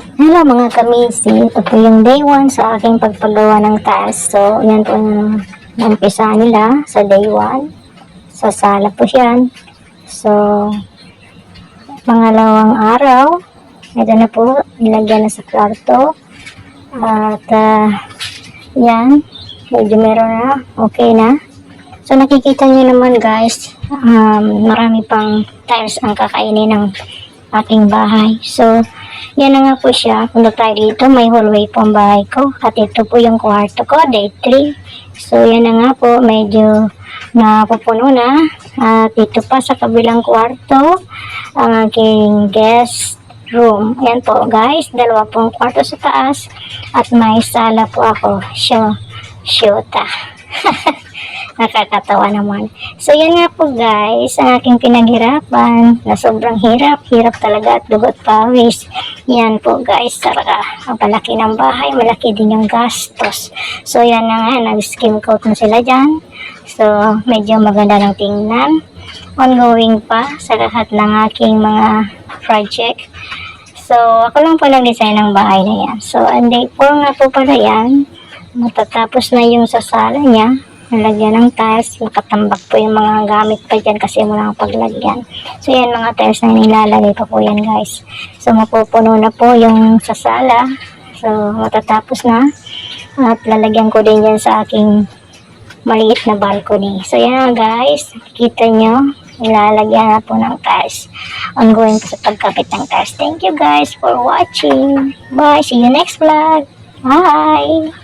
Hello mga kamisi, ito po yung day 1 sa aking pagpagawa ng taas. So, yan po yung umpisa nila sa day 1. Sa sala po yan. So, pangalawang araw, ito na po, nilagyan na sa kwarto. At, ah, yan, medyo meron na, okay na. So, nakikita niyo naman guys, um, marami pang tiles ang kakainin ng aking bahay. So, yan na nga po siya. Punta tayo dito, may hallway po ang bahay ko. At ito po yung kwarto ko, day 3. So, yan na nga po, medyo napupuno na. At ito pa sa kabilang kwarto, ang aking guest room. Yan po guys, dalawa pong kwarto sa taas. At may sala po ako. Show, shota. Nakakatawa naman. So, yan nga po guys, ang aking pinaghirapan na sobrang hirap. Hirap talaga at dugot pawis. Yan po guys, talaga. Ang palaki ng bahay, malaki din yung gastos. So, yan na nga, nag-skim coat na sila dyan. So, medyo maganda ng tingnan. Ongoing pa sa lahat ng aking mga project. So, ako lang po nag-design ng bahay na yan. So, and day 4 nga po pala yan. Matatapos na yung sa sala niya. Nalagyan ng tiles. Nakatambak po yung mga gamit pa dyan kasi mula ang paglagyan. So, yan mga tiles na nilalagay pa po yan guys. So, mapupuno na po yung sa sala. So, matatapos na. At lalagyan ko din yan sa aking maliit na balcony. So, yan guys. Kita nyo. Ilalagyan na po ng tiles. Ongoing po sa pagkapit ng tiles. Thank you guys for watching. Bye. See you next vlog. Bye.